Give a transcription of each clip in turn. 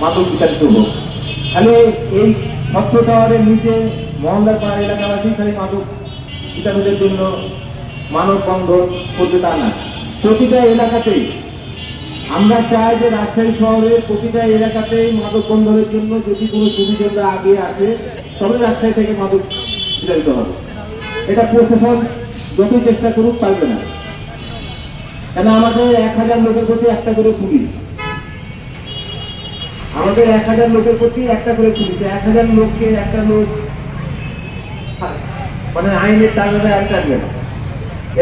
মাদক বিতাড়িত হোক খালি এই স্বচ্ছ টাওয়ারের নিচে মহল্লার পাড়া এলাকাবাসী খালি মাদক বিতাড়িতের জন্য মানব বন্ধন করবে তা না। প্রতিটা এলাকাতেই, আমরা চাই যে রাজশাহী শহরের প্রতিটা এলাকাতেই মাদক বন্ধনের জন্য যদি কোনো সুবিধা আগে আসে তবে রাজশাহী থেকে মাদক বিতাড়িত হবে। এটা প্রশাসন যতই চেষ্টা করুক পারবে না। কেন আমাদের এক হাজার লোকের প্রতি একটা করে পুলিশ। আমাদের এক হাজার লোকের প্রতি একটা করে পুলিশ, এক হাজার লোককে একটা লোক মানে আইনের তাগদে আর থাকবে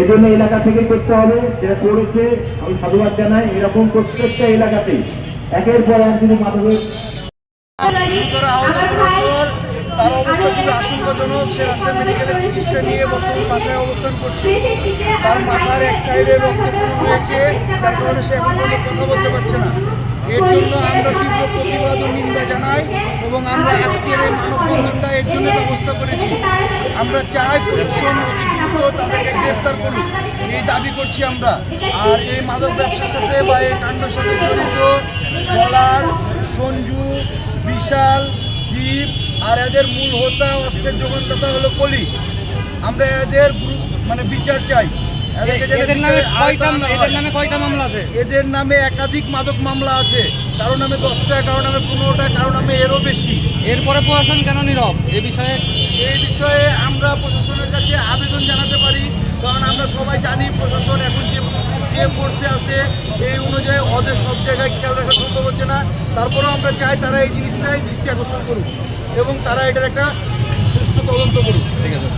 এই জন্য এলাকা থেকে করতে হবে যেটা করেছে, আমি সাধুবাদ জানাই, এরকম প্রত্যেকটা এলাকাতেই। একের পর এক যদি মাদকের তার নিয়ে মাথার এক সাইডে রক্তক্ষরণ হয়েছে, যার কারণে সে এখন কথা বলতে পারছে না। এর জন্য আমরা তীব্র প্রতিবাদ ও নিন্দা জানাই এবং আমরা আজকের এই মানববন্ধনটা এর জন্য ব্যবস্থা করেছি। আমরা চাই প্রশাসন অতি দ্রুত তাদেরকে গ্রেপ্তার করুক, এই দাবি করছি আমরা। আর এই মাদক ব্যবসার সাথে বা এই কাণ্ডের সাথে জড়িত ডলার সঞ্জু, বিশাল দ্বীপ আর এদের মূল হোতা, অর্থের যোগানদাতা হলো কলি। আমরা এদের মানে বিচার চাই। এদের নামে কয়টা এদের নামে কয়টা মামলা আছে? এদের নামে একাধিক মাদক মামলা আছে। কারও নামে দশটা কারও নামে পনেরোটা কারও নামে এরও বেশি। এরপরে প্রশাসন কেন নীরব? এ বিষয়ে এই বিষয়ে আমরা প্রশাসনের কাছে আবেদন জানাতে পারি কারণ আমরা সবাই জানি প্রশাসন এখন যে যে ফোর্সে আছে এই অনুযায়ী ওদের সব জায়গায় খেয়াল রাখা সম্ভব হচ্ছে না। তারপরেও আমরা চাই তারা এই জিনিসটাই দৃষ্টি আকর্ষণ করুক এবং তারা এটার একটা সুষ্ঠু তদন্ত করুক। ঠিক আছে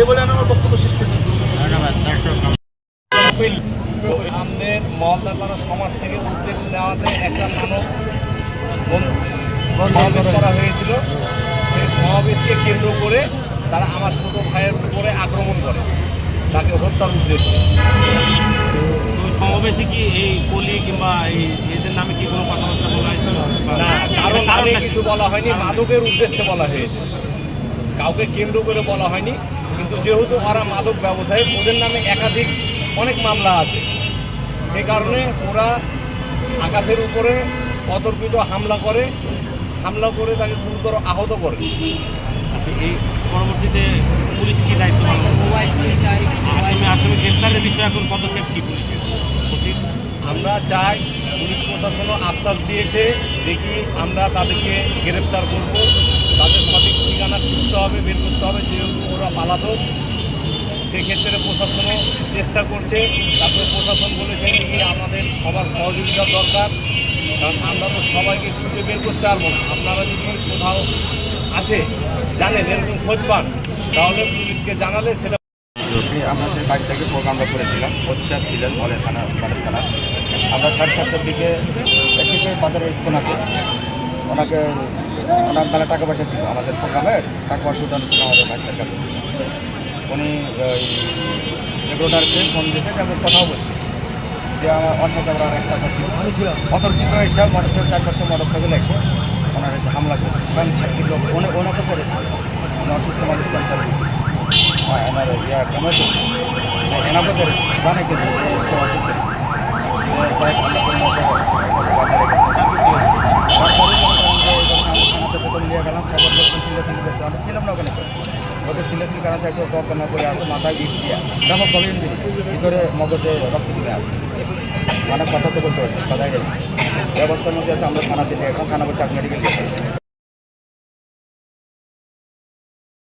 এ বলে আমি আমার বক্তব্য শেষ করছি। আমাদের সমাজ থেকে উদ্যোগ নেওয়াতে একটা মানব বন- সমাবেশ করা হয়েছিল। সেই সমাবেশকে কেন্দ্র করে তারা আমার ছোট ভাইয়ের উপরে আক্রমণ করে তাকে হত্যার উদ্দেশ্যে। সমাবেশে কি এই কলি কিংবা এই এদের নামে কি কোনো কথাবার্তা বলা হয়েছে? না কারণ কারণে কিছু বলা হয়নি মাদকের উদ্দেশ্যে বলা হয়েছে। কাউকে কেন্দ্র করে বলা হয়নি। কিন্তু যেহেতু ওরা মাদক ব্যবসায়ী ওদের নামে একাধিক অনেক মামলা আছে। সে কারণে ওরা আকাশের উপরে অতর্কিত হামলা করে হামলা করে তাকে গুরুতর আহত করে। আচ্ছা এই পরবর্তীতে পুলিশ কি দায়িত্ব? আসামি আসামি গ্রেপ্তারের বিষয়ে এখন পদক্ষেপ কি পুলিশের? আমরা চাই পুলিশ প্রশাসনও আশ্বাস দিয়েছে যে কি আমরা তাদেরকে গ্রেপ্তার করব তাদের সঠিক ঠিকানা খুঁজতে হবে বের করতে হবে যেহেতু ওরা সেক্ষেত্রে প্রশাসনও চেষ্টা করছে। তারপরে প্রশাসন বলেছে যে আমাদের সবার সহযোগিতা দরকার। কারণ আমরা তো সবাইকে খুঁজে বের করতে পারব না। আপনারা যদি কোথাও আছে জানেন, এরকম খোঁজ পান, তাহলে পুলিশকে জানালে সেটা আমরা যে বাইশ তারিখে প্রোগ্রামটা করেছিলাম প্রতিষ্ঠান ছিলেন মলের থানা মলের থানা। আমরা সাড়ে সাতটার দিকে বাজারের কোনাকে ওনাকে ওনার মেলা টাকা পয়সা ছিল। আমাদের প্রোগ্রামের টাকা পয়সা উঠানো ছিল আমাদের বাইশের কাছে। উনি ওই এগারোটারকে ফোন দিয়েছে যে আমি কথাও বলছি। যে আমার ওর সাথে আমার এক চাচা ছিল। অতর্কিত এসে মোটর চার পাঁচটা মোটর সাইকেল এসে ওনার এসে হামলা করেছে। স্বয়ং সাক্ষী লোক ওনাকে করেছে উনি অসুস্থ মানুষ ক্যান্সার হ্যাঁ এনার ইয়া কেমন এনাকে করেছে জানে কিন্তু অসুস্থ যাই হোক, আল্লাহ কোনো একটা বাঁচা রেখেছে তারপরে মনে করেন যে যখন আমি থানাতে বোতল নিয়ে গেলাম সবার লোকজন চিল্লাচিল্লি করছে আমরা ছিলাম না ওখানে ওদের চিল্লাচিল্লি কারণ এসে তো অজ্ঞান করে আছে মাথায় ইট দিয়ে। ব্যাপকভাবে ইঞ্জুরি ভিতরে মগজে রক্ত চলে আসছে মানে কথা তো বলতে পারছি কথাই ব্যবস্থার মধ্যে আছে, আমরা থানা দিলে এখন থানা বলছে মেডিকেল